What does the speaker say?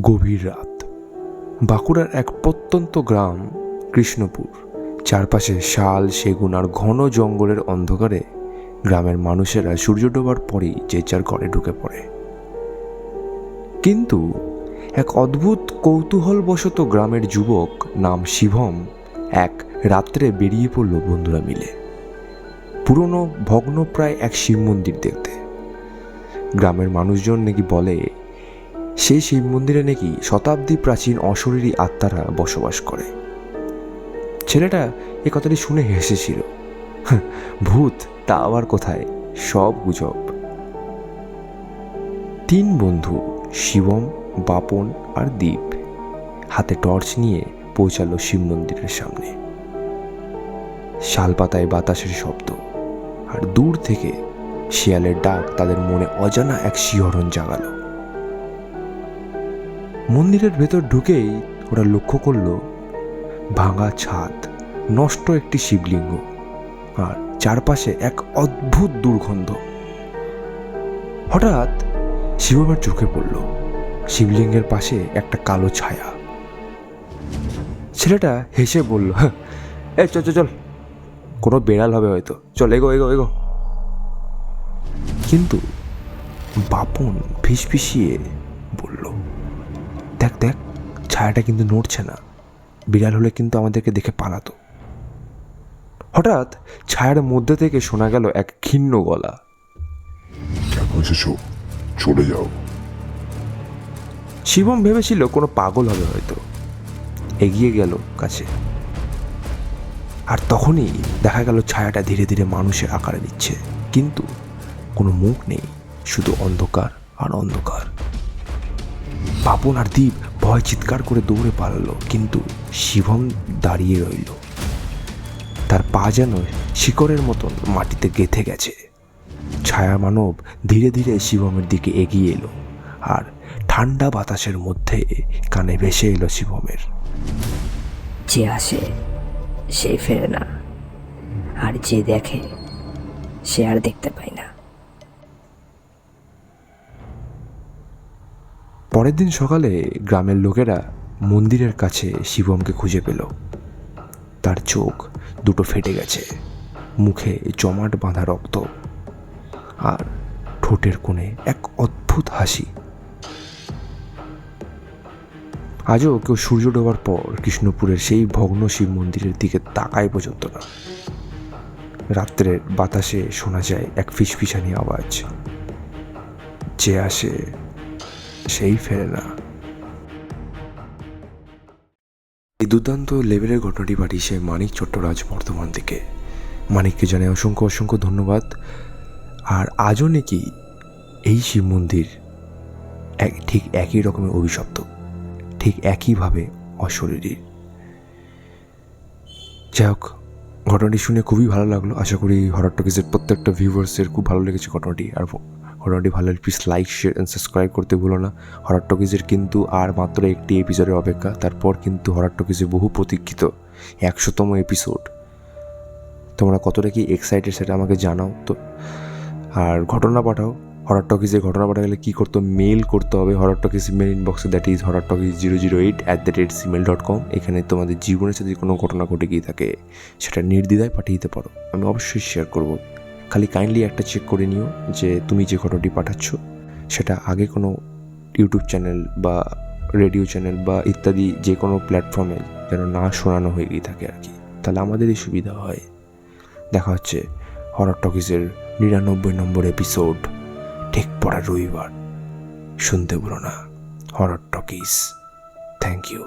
গভীর রাত। বাঁকুড়ার এক প্রত্যন্ত গ্রাম, কৃষ্ণপুর। চারপাশে শাল, সেগুন আর ঘন জঙ্গলের অন্ধকারে গ্রামের মানুষেরা সূর্য ডোবার পরেই যে যার ঘরে ঢুকে পড়ে। কিন্তু এক অদ্ভুত কৌতূহলবশত গ্রামের যুবক নাম শিভম এক রাত্রে বেরিয়ে পড়ল বন্ধুরা মিলে। পুরনো, ভগ্নপ্রায় এক শিব মন্দির দেখতে। গ্রামের মানুষজন নাকি বলে সেই শিব মন্দিরে নাকি শতাব্দী প্রাচীন অশরীরী আত্মারা বসবাস করে। ছেলেটা এ কথাটি শুনে হেসেছিল। "হাহ, ভূত তা আবার কোথায়? সব গুজব। তিন বন্ধু শিবম বাপন আর দীপ হাতে টর্চ নিয়ে পৌঁছালো শিব মন্দিরের সামনে। শালপাতায় বাতাসের শব্দ আর দূর থেকে শিয়ালের ডাক তাদের মনে অজানা এক শিহরণ জাগালো। মন্দিরের ভেতর ঢুকেই ওরা লক্ষ্য করল ভাঙা ছাদ নষ্ট একটি শিবলিঙ্গ আর চারপাশে এক অদ্ভুত দুর্গন্ধ। হঠাৎ শিবমের চোখে পড়ল শিবলিঙ্গের পাশে একটা কালো ছায়া। ছেলেটা হেসে বলল "হ্যাঁ, এ চল চল চল। কোনো বেড়াল হবে হয়তো। চল এগো এগো এগো। কিন্তু বাপন ফিসফিসিয়ে বলল দেখ দেখ ছায়াটা কিন্তু নড়ছে না। বিড়াল হলে কিন্তু আমাদেরকে দেখে পালাতো। হঠাৎ ছায়ার মধ্যে থেকে শোনা গেল এক ক্ষীণ গলা। চলে যাও। শিবম ভেবেছিল কোনো পাগল হবে হয়তো। এগিয়ে গেল কাছে। আর তখনই দেখা গেল ছায়াটা ধীরে ধীরে মানুষের আকারে নিচ্ছে। কিন্তু কোনো মুখ নেই শুধু অন্ধকার আর অন্ধকার। পাপন আর দ্বীপ ভয় চিৎকার করে দৌড়ে পালালো, কিন্তু শিবম দাঁড়িয়ে রইল। তার পা যেন শিকড়ের মতন মাটিতে গেথে গেছে। ছায়া মানব ধীরে ধীরে শিবমের দিকে এগিয়ে এলো আর ঠান্ডা বাতাসের মধ্যে কানে ভেসে এলো শিবমের। যে আসে, সে ফেরে না। আর যে দেখে, সে আর দেখতে পায় না। পরের দিন সকালে গ্রামের লোকেরা মন্দিরের কাছে শিবমকে খুঁজে পেল। তার চোখ দুটো ফেটে গেছে। মুখে জমাট বাঁধা রক্ত আর ঠোঁটের কোণে এক অদ্ভুত হাসি। আজও কেউ সূর্য ডোবার পর কৃষ্ণপুরের সেই ভগ্ন শিব মন্দিরের দিকে তাকায় পর্যন্ত না। রাত্রের বাতাসে শোনা যায় এক ফিসফিসানি আওয়াজ। যে আসে সেই ফেরে না। এই দুর্দান্ত লেভেলের ঘটনাটি পাঠিয়েছে মানিক চট্টরাজ বর্ধমান থেকে। মানিককে জানাই অসংখ্য অসংখ্য ধন্যবাদ। আর আজও নাকি এই শিব মন্দির এক, ঠিক একই রকমের অভিশপ্ত, ঠিক একইভাবে অশরীরী। যাই হোক, ঘটনাটি শুনে খুবই ভালো লাগল। আশা করি হরর টকিজের প্রত্যেকটা ভিউয়ার্সের খুব ভালো লেগেছে ঘটনাটি। আর ঘটনাটি ভালো লাগলে please like share and subscribe করতে ভুলো না। হরর টকিজের কিন্তু আর মাত্র একটি এপিসোডের অপেক্ষা। তারপর কিন্তু হরর টকিজের বহু প্রতীক্ষিত। একশোতম এপিসোড তোমরা কতটা কি এক্সাইটেড সেটা আমাকে জানাও। তো, আর ঘটনা পাঠাও। হরর টকিজে ঘটনা পাঠালে কী করতে মেল করতে হবে হরর টকিজ মেল ইনবক্সে that is horror talkies zero zero eight at the rate Gmail dot com এখানে তোমাদের জীবনের সাথে কোনো ঘটনা ঘটে গিয়ে থাকে। সেটা নির্দ্বিধায় পাঠিয়ে দিতে পারো। আমি অবশ্যই শেয়ার করব। খালি কাইন্ডলি একটা চেক করে নিও যে তুমি যে ঘটনাটি পাঠাচ্ছ, সেটা আগে কোনো ইউটিউব চ্যানেল বা রেডিও চ্যানেল বা ইত্যাদি যে কোনো প্ল্যাটফর্মে যেন না শোনানো হয়ে গিয়ে থাকে আর কি। তাহলে আমাদেরই সুবিধা হয়। দেখা হচ্ছে হরর টকিজের নিরানব্বই নম্বর এপিসোড ঠিক পড়া রবিবার। শুনতে ভুলো না। Horror talkies thank you